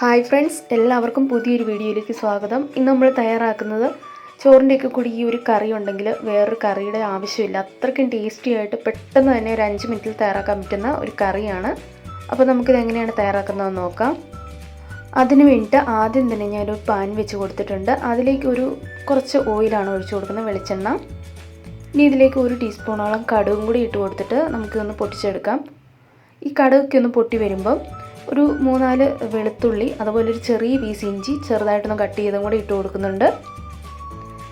Hi friends എല്ലാവർക്കും പുതിയൊരു വീഡിയോയിലേക്ക് സ്വാഗതം. ഇന്ന് നമ്മൾ തയ്യാറാക്കുന്നത് ചോറിന്റെയൊക്കെ കൂടി ഈ ഒരു കറി ഉണ്ടെങ്കിൽ വേറൊരു കറിയുടെ ആവശ്യമില്ല. അത്രയ്ക്കും ടേസ്റ്റി ആയിട്ട് പെട്ടെന്ന് തന്നെ ഒരു അഞ്ച് മിനിറ്റിൽ തയ്യാറാക്കാൻ പറ്റുന്ന ഒരു കറിയാണ്. അപ്പോൾ നമുക്കിത് എങ്ങനെയാണ് തയ്യാറാക്കുന്നതെന്ന് നോക്കാം. അതിന് വേണ്ടിയിട്ട് ആദ്യം തന്നെ ഞാനൊരു പാൻ വെച്ച് കൊടുത്തിട്ടുണ്ട്. അതിലേക്ക് ഒരു കുറച്ച് ഓയിലാണ് ഒഴിച്ചു കൊടുക്കുന്നത് വെളിച്ചെണ്ണ. ഇനി ഇതിലേക്ക് ഒരു ടീസ്പൂണോളം കടുകും കൂടി ഇട്ട് കൊടുത്തിട്ട് നമുക്കിതൊന്ന് പൊട്ടിച്ചെടുക്കാം. ഈ കടുകൊക്കെ ഒന്ന് പൊട്ടി വരുമ്പം ഒരു മൂന്നാൽ വെളുത്തുള്ളി അതുപോലെ ഒരു ചെറിയ പീസ് ഇഞ്ചി ചെറുതായിട്ടൊന്ന് കട്ട് ചെയ്തും കൂടി ഇട്ട് കൊടുക്കുന്നുണ്ട്.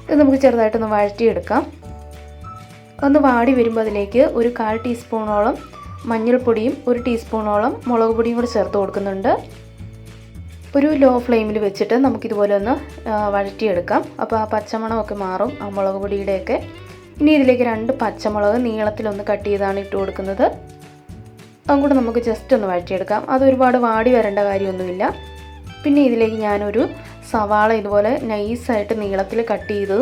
ഇത് നമുക്ക് ചെറുതായിട്ടൊന്ന് വഴറ്റിയെടുക്കാം. ഒന്ന് വാടി വരുമ്പോൾ അതിലേക്ക് ഒരു കാൽ ടീസ്പൂണോളം മഞ്ഞൾപ്പൊടിയും ഒരു ടീസ്പൂണോളം മുളക് പൊടിയും കൂടി ചേർത്ത് കൊടുക്കുന്നുണ്ട്. ഒരു ലോ ഫ്ലെയിമിൽ വെച്ചിട്ട് നമുക്കിതുപോലെ ഒന്ന് വഴറ്റിയെടുക്കാം. അപ്പോൾ ആ പച്ചമണമൊക്കെ മാറും ആ മുളക് പൊടിയുടെയൊക്കെ. ഇനി ഇതിലേക്ക് രണ്ട് പച്ചമുളക് നീളത്തിലൊന്ന് കട്ട് ചെയ്താണ് ഇട്ട് കൊടുക്കുന്നത്. അതും കൂടെ നമുക്ക് ജസ്റ്റ് ഒന്ന് വഴറ്റിയെടുക്കാം. അത് ഒരുപാട് വാടി വരേണ്ട കാര്യമൊന്നുമില്ല. പിന്നെ ഇതിലേക്ക് ഞാനൊരു സവാള ഇതുപോലെ നൈസായിട്ട് നീളത്തിൽ കട്ട് ചെയ്തു.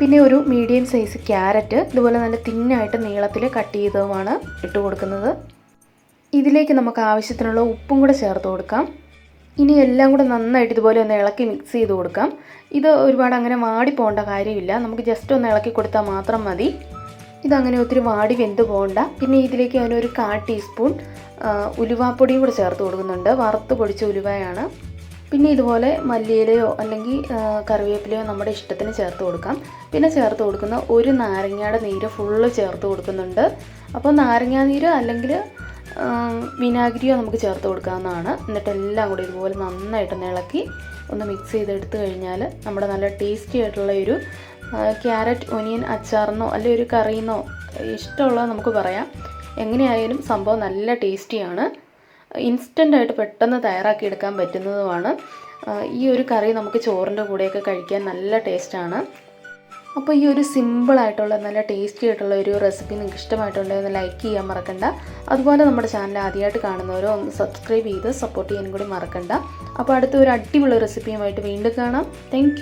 പിന്നെ ഒരു മീഡിയം സൈസ് ക്യാരറ്റ് ഇതുപോലെ നല്ല തിന്നായിട്ട് നീളത്തിൽ കട്ട് ചെയ്തതുമാണ് ഇട്ട് കൊടുക്കുന്നത്. ഇതിലേക്ക് നമുക്ക് ആവശ്യത്തിനുള്ള ഉപ്പും കൂടെ ചേർത്ത് കൊടുക്കാം. ഇനി എല്ലാം കൂടെ നന്നായിട്ട് ഇതുപോലെ ഒന്ന് ഇളക്കി മിക്സ് ചെയ്ത് കൊടുക്കാം. ഇത് ഒരുപാട് അങ്ങനെ വാടി പോകേണ്ട കാര്യമില്ല. നമുക്ക് ജസ്റ്റ് ഒന്ന് ഇളക്കി കൊടുത്താൽ മാത്രം മതി. ഇതങ്ങനെ ഒത്തിരി വാടി വെന്ത് പോകണ്ട. പിന്നെ ഇതിലേക്ക് ഞാനൊരു കാ ടീസ്പൂൺ ഉലുവാപ്പൊടിയും കൂടെ ചേർത്ത് കൊടുക്കുന്നുണ്ട്. വറുത്ത് പൊടിച്ച ഉലുവയാണ്. പിന്നെ ഇതുപോലെ മല്ലിയിലയോ അല്ലെങ്കിൽ കറിവേപ്പിലയോ നമ്മുടെ ഇഷ്ടത്തിന് ചേർത്ത് കൊടുക്കാം. പിന്നെ ചേർത്ത് കൊടുക്കുന്ന ഒരു നാരങ്ങയുടെ നീര് ഫുള്ള് ചേർത്ത് കൊടുക്കുന്നുണ്ട്. അപ്പോൾ നാരങ്ങാ നീര് അല്ലെങ്കിൽ വിനാഗിരിയോ നമുക്ക് ചേർത്ത് കൊടുക്കാവുന്നതാണ്. എന്നിട്ട് എല്ലാം കൂടി ഇതുപോലെ നന്നായിട്ട് ഇളക്കി ഒന്ന് മിക്സ് ചെയ്തെടുത്ത് കഴിഞ്ഞാൽ നമ്മുടെ നല്ല ടേസ്റ്റി ആയിട്ടുള്ള ഒരു ക്യാരറ്റ് ഒനിയൻ അച്ചാറിനോ അല്ലെ ഒരു കറിയെന്നോ ഇഷ്ടമുള്ളത് നമുക്ക് പറയാം. എങ്ങനെയായാലും സംഭവം നല്ല ടേസ്റ്റിയാണ്. ഇൻസ്റ്റന്റായിട്ട് പെട്ടെന്ന് തയ്യാറാക്കി എടുക്കാൻ പറ്റുന്നതുമാണ്. ഈ ഒരു കറി നമുക്ക് ചോറിന്റെ കൂടെയൊക്കെ കഴിക്കാൻ നല്ല ടേസ്റ്റാണ്. അപ്പോൾ ഈ ഒരു സിമ്പിളായിട്ടുള്ള നല്ല ടേസ്റ്റി ആയിട്ടുള്ള ഒരു റെസിപ്പി നിങ്ങൾക്ക് ഇഷ്ടമായിട്ടുണ്ടെങ്കിൽ ലൈക്ക് ചെയ്യാൻ മറക്കണ്ട. അതുപോലെ നമ്മുടെ ചാനൽ ആദ്യമായിട്ട് കാണുന്നവരോ ഒന്ന് സബ്സ്ക്രൈബ് ചെയ്ത് സപ്പോർട്ട് ചെയ്യാനും കൂടി മറക്കണ്ട. അപ്പോൾ അടുത്ത ഒരു അടിപൊളി റെസിപ്പിയുമായിട്ട് വീണ്ടും കാണാം. താങ്ക്